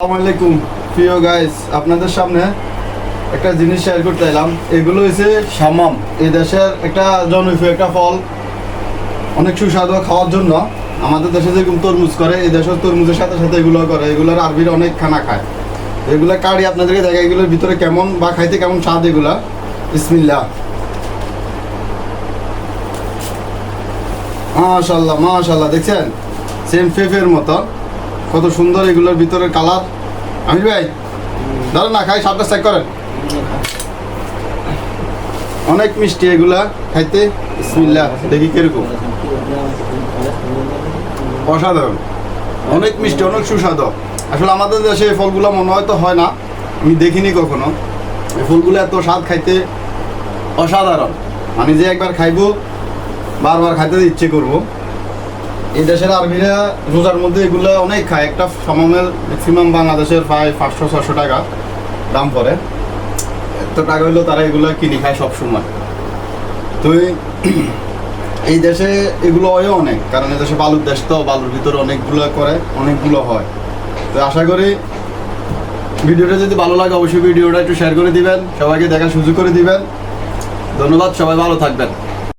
আলাইকুম। প্রিয় গাইস আপনাদের সামনে একটা জিনিস শেয়ার করতে এলাম। এগুলো সামাম দেশের একটা জনপ্রিয় একটা ফল। অনেক সুস্বাদু খাওয়ার জন্য। আমাদের দেশে তরমুজ করে, এই দেশের তরমুজের সাথে সাথে এগুলো করে। এগুলোর আরবির অনেক খানা খায়। এগুলো কাড়ি আপনাদেরকে দেখা এগুলোর ভিতরে কেমন বা খাইতে কেমন স্বাদ এগুলা। বিসমিল্লাহ। মাশাল্লাহ মাশাল্লাহ, দেখছেন? সেম ফেফের মতো। কত সুন্দর এগুলোর ভিতরের কালার। আমির ভাই, ধরেন না, খাই সাতটা চেক করেন। অনেক মিষ্টি এগুলা খাইতে। বিসমিল্লাহ, দেখি কীরকম। অসাধারণ। অনেক মিষ্টি, অনেক সুস্বাদু। আসলে আমাদের দেশে এই ফলগুলো মনে হয়তো হয় না। আমি দেখিনি কখনো। এই ফলগুলো এত স্বাদ খাইতে অসাধারণ। আমি যে একবার খাইবো, বারবার খাইতে ইচ্ছে করব। এই দেশের আর্মিরা রোজার মধ্যে এগুলো অনেক খায়। একটা সমামের ম্যাক্সিমাম বাংলাদেশের প্রায় পাঁচশো ছশো টাকা দাম পড়ে। এত টাকা হইলেও তারা এগুলো কিনে খায় সবসময়। তো এই- দেশে এগুলো হয় অনেক, কারণ এই দেশে বালুর দেশ তো, বালুর ভিতরে অনেকগুলো করে, অনেকগুলো হয়। তো আশা করি ভিডিওটা যদি ভালো লাগে, অবশ্যই ভিডিওটা একটু শেয়ার করে দিবেন, সবাইকে দেখার সুযোগ করে দিবেন। ধন্যবাদ, সবাই ভালো থাকবেন।